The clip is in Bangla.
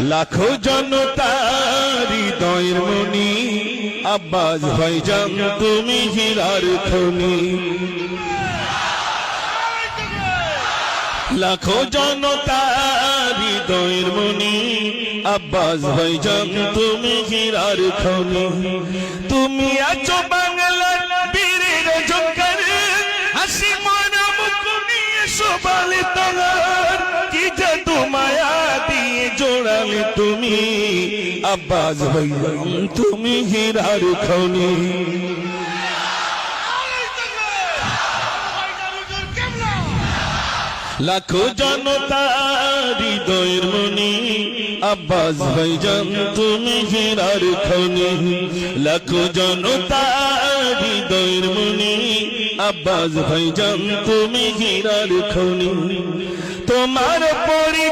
লাখো জনতার হৃদয়ের মনি, আব্বাস ভাইজান তুমি হীরার খনি। লাখো জনতার হৃদয়ের মনি, আব্বাস ভাইজান তুমি হীরার খনি। তুমি আছো বাংলার বীরের জঙ্গল হাসি মরা মুখ নিয়ে সবালে তোমার তুমি আব্বাস ভাইজান তুমি হীরার খনি। লাখো জনতা হৃদয়ের মনি, আব্বাস ভাইজান তুমি হীরার খনি। লাখো জনতা হৃদয়ের মনি, আব্বাস ভাইজান তুমি হীরার খনি। তোমার পরি